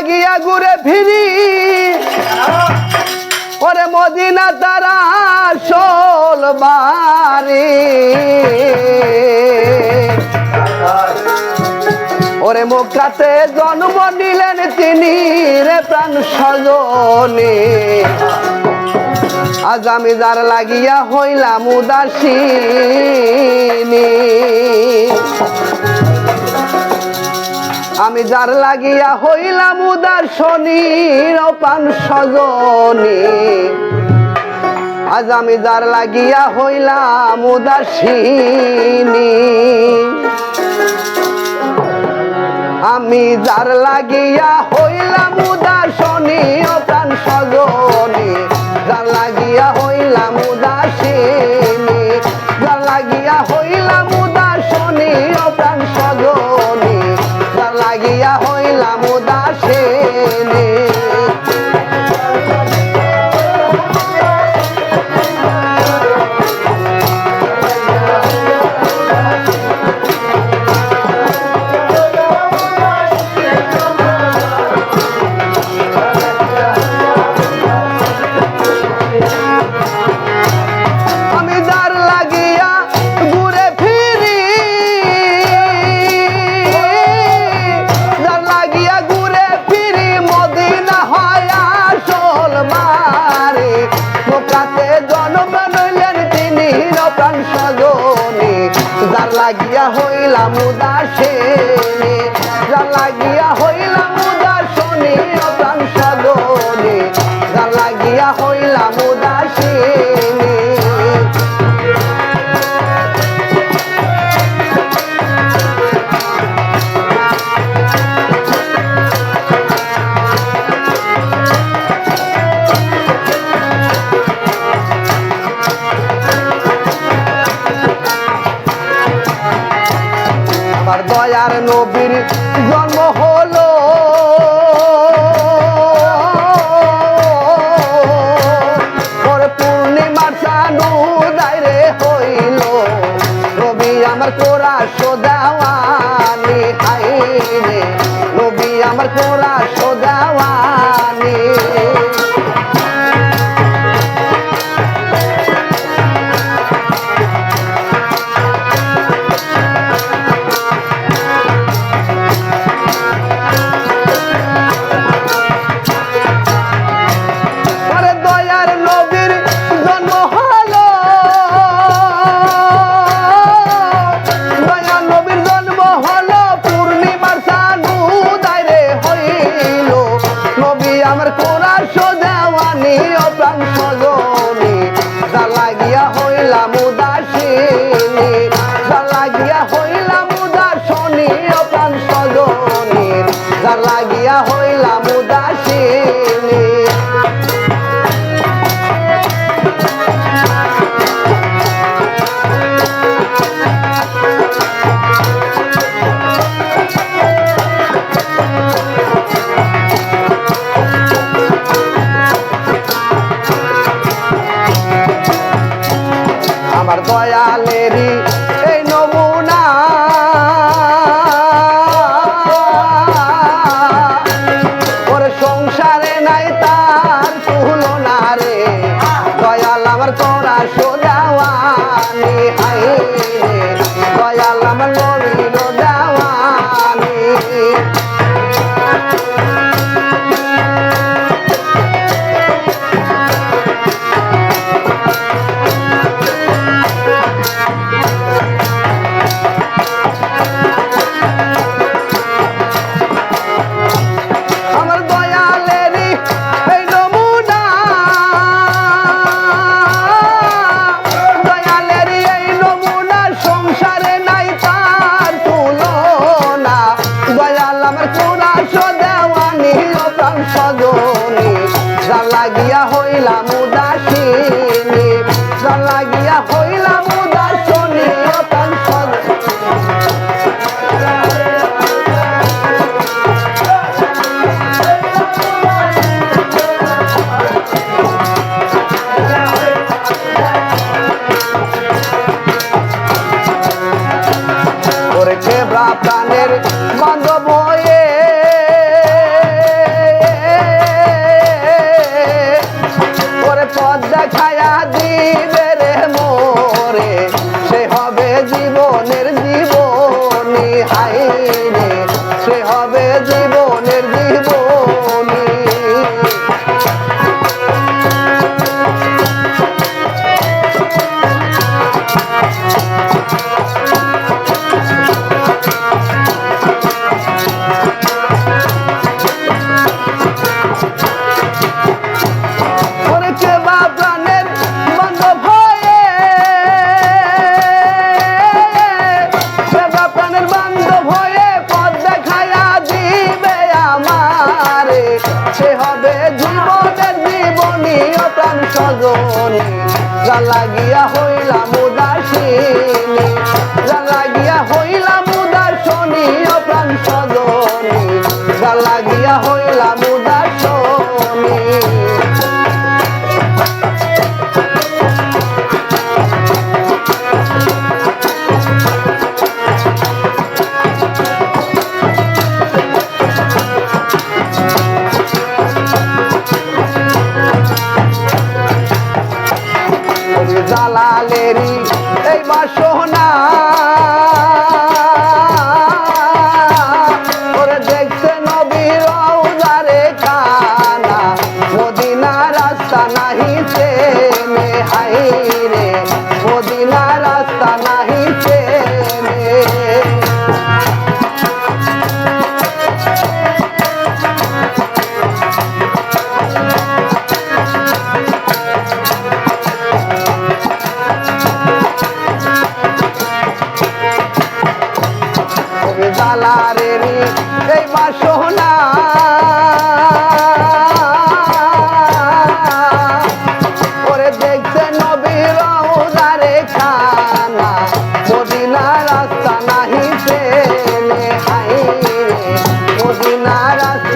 লাগিয়া ঘুরে ফিরি। ওরে মদিনা তারা সোল বাড়ি। ওরে মুখাতে জন্ম নিলেন তিনি রে প্রাণ সজনে। আজ আমি যার লাগিয়া হইলাম উদাসী আমি যার লাগিয়া হইলাম উদার শনির অপান সজনী, আজ আমি যার লাগিয়া হইলাম উদাসিনী। আমি যার লাগিয়া হইলাম উদাসনী অপান সজনী লাগিয়া হইলাম উদাসে আছো দেওয়ানি। soy love you. লাগিয়া হইলাম উদাসিনী জল লাগিয়া হইলাম উদাসনী প্রাণের দিবে হচ্ছে হবে জীবনের জীবনী ও প্রাণ সজনী। জ্বালা গিয়া হইলাম উদাসীনী। জ্বালা গিয়া হইলাম উদাসনী ও সজনী। জ্বালা গিয়া হইলাম উদাসনী।